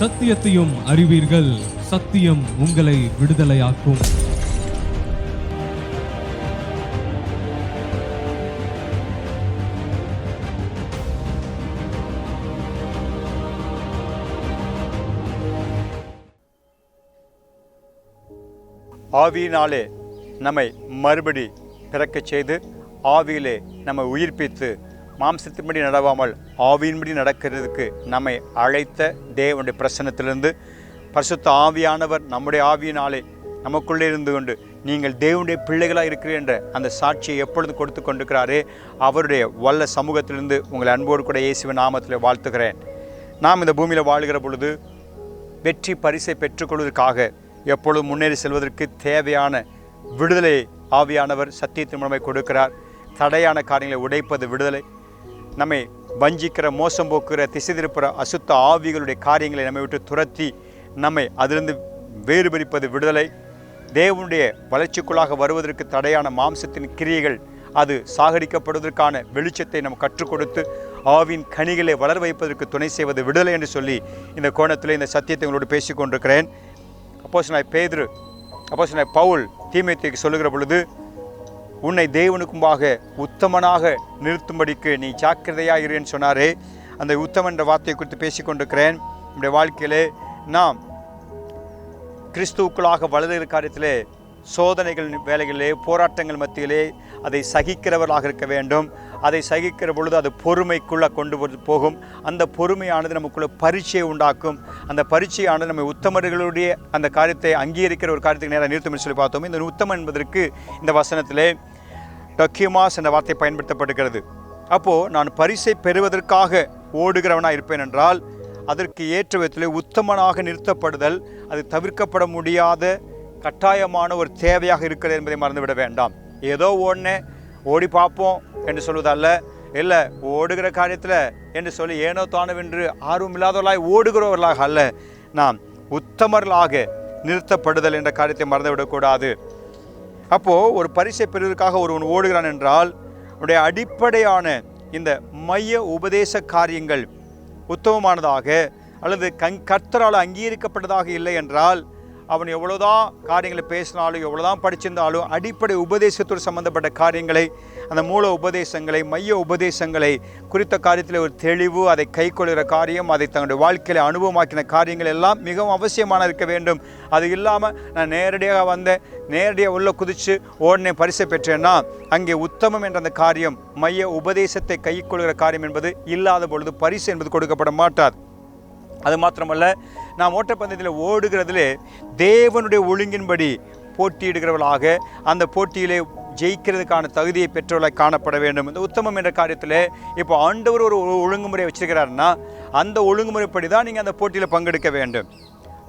சத்தியத்தையும் அறிவீர்கள். சத்தியம் உங்களை விடுதலையாக்கும். ஆவியினாலே நம்மை மறுபடி பிறக்கச் செய்து ஆவியிலே நம்மை உயிர்ப்பித்து மாம்சத்தின்படி நடவாமல் ஆவியின்படி நடக்கிறதுக்கு நம்மை அழைத்த தேவனுடைய பிரசனத்திலிருந்து பரிசுத்த ஆவியானவர் நம்முடைய ஆவியினாலே நமக்குள்ளே இருந்து கொண்டு நீங்கள் தேவனுடைய பிள்ளைகளாக இருக்கிறீர் என்ற அந்த சாட்சியை எப்பொழுது கொடுத்து கொண்டிருக்கிறாரே அவருடைய வல்ல சமூகத்திலிருந்து உங்களை அன்போடு கூட இயேசுவ நாமத்தில் வாழ்த்துகிறேன். நாம் இந்த பூமியில் வாழுகிற பொழுது வெற்றி பரிசை பெற்றுக்கொள்வதற்காக எப்பொழுதும் முன்னேறி செல்வதற்கு தேவையான விடுதலை ஆவியானவர் சத்தியத்தின் மூலமாக கொடுக்கிறார். தடையான காரியங்களை உடைப்பது விடுதலை. நம்மை வஞ்சிக்கிற மோசம் போக்குற திசை திருப்புற அசுத்த ஆவிகளுடைய காரியங்களை நம்மை விட்டு துரத்தி நம்மை அதிலிருந்து வேறுபிரிப்பது விடுதலை. தேவனுடைய வளர்ச்சிக்குள்ளாக வருவதற்கு தடையான மாம்சத்தின் கிரியைகள் அது சாகடிக்கப்படுவதற்கான வெளிச்சத்தை நம்ம கற்றுக் கொடுத்து ஆவின் கனிகளை வளர வைப்பதற்கு துணை செய்வது விடுதலை என்று சொல்லி இந்த கோணத்தில் இந்த சத்தியத்தை உங்களோடு பேசிக்கொண்டிருக்கிறேன். அப்போஸ் நான் பேதுரு அப்போஸ் நான் பவுல் தீமையத்தைக்கு சொல்லுகிற பொழுது உன்னை தேவனுக்கும்பாக உத்தமனாக நிறுத்தும்படிக்கு நீ ஜாக்கிரதையாக இருன்னு சொன்னாரே. அந்த உத்தமன் என்ற வார்த்தையை குறித்து பேசிக்கொண்டிருக்கிறேன். நம்முடைய வாழ்க்கையிலே நாம் கிறிஸ்துவுக்குள்ளாக வளர்கிற காரியத்திலே சோதனைகள் வேலைகளிலே போராட்டங்கள் மத்தியிலே அதை சகிக்கிறவர்களாக இருக்க வேண்டும். அதை சகிக்கிற பொழுது அது பொறுமைக்குள்ளே கொண்டு வந்து போகும். அந்த பொறுமையானது நமக்குள்ளே பரீட்சையை உண்டாக்கும். அந்த பரீட்சையானது நம்ம உத்தமர்களுடைய அந்த காரியத்தை அங்கீகரிக்கிற ஒரு காரியத்துக்கு நேராக நிறுத்தம் சொல்லி பார்த்தோம். இந்த உத்தமன் என்பதற்கு இந்த வசனத்திலே டொக்கியமாஸ் என்ற வார்த்தை பயன்படுத்தப்படுகிறது. அப்போது நான் பரிசை பெறுவதற்காக ஓடுகிறவனாக இருப்பேன் என்றால் அதற்கு ஏற்ற விதத்தில் உத்தமனாக நிறுத்தப்படுதல் அது தவிர்க்கப்பட முடியாத கட்டாயமான ஒரு தேவையாக இருக்கிறது என்பதை மறந்துவிட வேண்டாம். ஏதோ ஒன்று ஓடி பார்ப்போம் என்று சொல்வதல்ல இல்லை ஓடுகிற காரியத்தில் என்று சொல்லி ஏனோ தானவென்று ஆர்வம் இல்லாதவர்களாய் ஓடுகிறவர்களாக அல்ல நாம் உத்தமர்களாக நிறுத்தப்படுதல் என்ற காரியத்தை மறந்துவிடக்கூடாது. அப்போது ஒரு பரிசை பெறுவதற்காக ஒருவன் ஓடுகிறான் என்றால் அவனுடைய அடிப்படையான இந்த மைய உபதேச காரியங்கள் உத்தமமானதாக அல்லது கங் கர்த்தரால் அங்கீகரிக்கப்பட்டதாக இல்லை என்றால் அவன் எவ்வளோதான் காரியங்களை பேசினாலும் எவ்வளோதான் படிச்சிருந்தாலும் அடிப்படை உபதேசத்தோடு சம்மந்தப்பட்ட காரியங்களை அந்த மூல உபதேசங்களை மைய உபதேசங்களை குறித்த காரியத்தில் ஒரு தெளிவு அதை கை கொள்கிற காரியம் அதை தன்னுடைய வாழ்க்கையில் அனுபவமாக்கின காரியங்கள் எல்லாம் மிகவும் அவசியமான இருக்க வேண்டும். அது இல்லாமல் நான் நேரடியாக வந்தேன் நேரடியாக உள்ளே குதித்து உடனே பரிசை பெற்றேன்னா அங்கே உத்தமம் என்ற அந்த காரியம் மைய உபதேசத்தை கை கொள்கிற காரியம் என்பது இல்லாத பொழுது பரிசு என்பது கொடுக்கப்பட மாட்டாது. அது மாத்திரமல்ல நாம் ஓட்டப்பந்தயத்தில் ஓடுகிறதுலே தேவனுடைய ஒழுங்கின்படி போட்டியிடுகிறவர்களாக அந்த போட்டியிலே ஜெயிக்கிறதுக்கான தகுதியை பெற்றவர்களாக காணப்பட வேண்டும். இந்த உத்தமம் என்ற காரியத்தில் இப்போ ஆண்டவர் ஒரு ஒழுங்குமுறை வச்சிருக்கிறாருன்னா அந்த ஒழுங்குமுறைப்படி தான் நீங்கள் அந்த போட்டியில் பங்கெடுக்க வேண்டும்.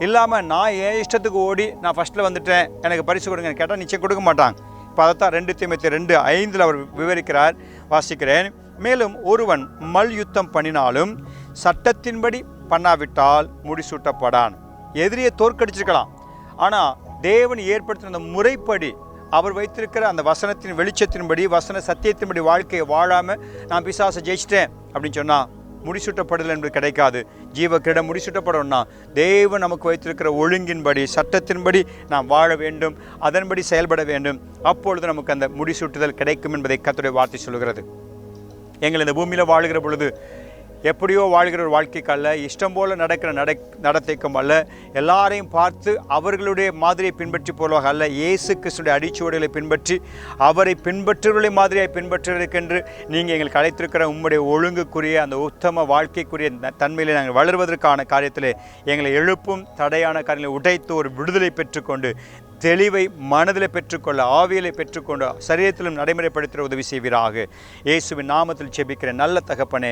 இல்லாமல் நான் என் இஷ்டத்துக்கு ஓடி நான் ஃபஸ்ட்டில் வந்துட்டேன் எனக்கு பரிசு கொடுங்கன்னு கேட்டால் நிச்சயம் கொடுக்க மாட்டாங்க. இப்போ அதைத்தான் ரெண்டு தீமத்தி ரெண்டு ஐந்தில் அவர் விவரிக்கிறார் வாசிக்கிறேன். மேலும் ஒருவன் மல் யுத்தம் பண்ணினாலும் சட்டத்தின்படி பண்ணாவிட்டால் முடிசூட்டப்படான். எதிரியை தோற்கடிச்சிருக்கலாம். ஆனால் தேவன் ஏற்படுத்தின அந்த முறைப்படி அவர் வைத்திருக்கிற அந்த வசனத்தின் வெளிச்சத்தின்படி வசன சத்தியத்தின்படி வாழ்க்கையை வாழாமல் நான் பிசாசை ஜெயிச்சிட்டேன் அப்படின்னு சொன்னால் முடிசூட்டப்படுதல் என்பது கிடைக்காது. ஜீவ கிரீடம் முடிசூட்டப்படணும்னா தேவன் நமக்கு வைத்திருக்கிற ஒழுங்கின்படி சட்டத்தின்படி நாம் வாழ வேண்டும் அதன்படி செயல்பட வேண்டும். அப்பொழுது நமக்கு அந்த முடிசூட்டுதல் கிடைக்கும் என்பதை கத்துடைய வார்த்தை சொல்கிறது எங்கள் இந்த பூமியில் வாழுகிற பொழுது எப்படியோ வாழ்கிற ஒரு வாழ்க்கைக்கு அல்ல இஷ்டம் போல் நடக்கிற நடை நடத்தைக்கும் அல்ல எல்லாரையும் பார்த்து அவர்களுடைய மாதிரியை பின்பற்றி போடுவாங்க அல்ல இயேசு கிறிஸ்துடைய அடிச்சுவடுகளை பின்பற்றி அவரை பின்பற்றுவர்களை மாதிரியை பின்பற்றுவதற்கென்று நீங்கள் எங்களுக்கு அழைத்திருக்கிற உம்முடைய ஒழுங்குக்குரிய அந்த உத்தம வாழ்க்கைக்குரிய ந- தன்மையிலே நாங்கள் வளர்வதற்கான காரியத்தில் எங்களை எழுப்பும் தடையான காரியங்களை உடைத்து ஒரு விடுதலை பெற்றுக்கொண்டு தெளிவை மனதில் பெற்றுக்கொள்ள ஆவியலை பெற்றுக்கொண்டு சரீரத்திலும் நடைமுறைப்படுத்துகிற உதவி செய்வீராக. இயேசுவின் நாமத்தில் செபிக்கிற நல்ல தகப்பனே